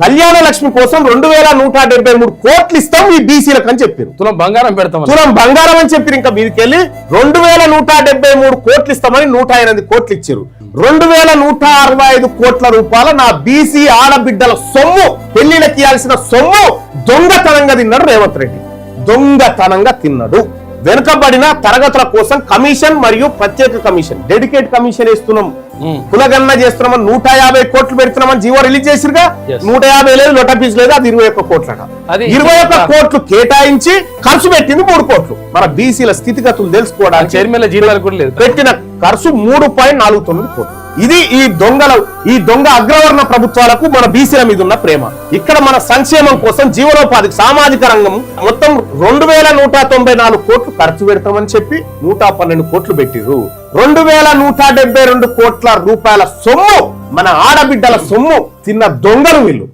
కళ్యాణ లక్ష్మి కోసం రెండు వేల నూట డెబ్బై మూడు కోట్లు ఇస్తాం ఈ బీసీలకు అని చెప్పారు. తులం బంగారం పెడతాం తులం బంగారం అని చెప్పి ఇంకా మీదకెళ్ళి రెండు వేల నూట డెబ్బై మూడు కోట్లు ఇస్తామని నూట ఎనిమిది కోట్లు ఇచ్చారు రెండు వేల నూట అరవై ఐదు కోట్ల రూపాయల నా బీసీ ఆడబిడ్డల సొమ్ము పెళ్ళిళ్ళకి ఇవ్వాల్సిన సొమ్ము దొంగతనంగా తిన్నాడు రేవంత్ రెడ్డి. దొంగతనంగా తిన్నాడు. వెనుకబడిన తరగతుల కోసం కమిషన్ మరియు ప్రత్యేక కమిషన్ డెడికేట్ కమిషన్ ఇస్తున్నాం మ్మ్. కులగన్న చేస్తున్నామని నూట యాభై కోట్లు పెడుతున్నామని జీవో రిలీజ్ చేసిరుగా. నూట యాభై లేదు లొట పీస్ లేదు అది ఇరవై ఒక్క కోట్లట. అది ఇరవై ఒక్క కోట్లు కేటాయించి ఖర్చు పెట్టింది మూడు కోట్లు. మన బీసీల స్థితిగతులు తెలుసుకోవడానికి పెట్టిన ఖర్చు మూడు పాయింట్ నాలుగు తొమ్మిది కోట్లు. ఇది ఈ దొంగల ఈ దొంగ అగ్రవర్ణ ప్రభుత్వాలకు మన బీసీల మీద ఉన్న ప్రేమ. ఇక్కడ మన సంక్షేమం కోసం జీవనోపాధికి సామాజిక రంగం మొత్తం రెండు వేల నూట తొంభై నాలుగు కోట్లు ఖర్చు పెడతామని చెప్పి నూట పన్నెండు కోట్లు పెట్టిర్రు. రెండు వేల నూట డెబ్బై రెండు కోట్ల రూపాయల సొమ్ము మన ఆడబిడ్డల సొమ్ము తిన్న దొంగలు వీళ్ళు.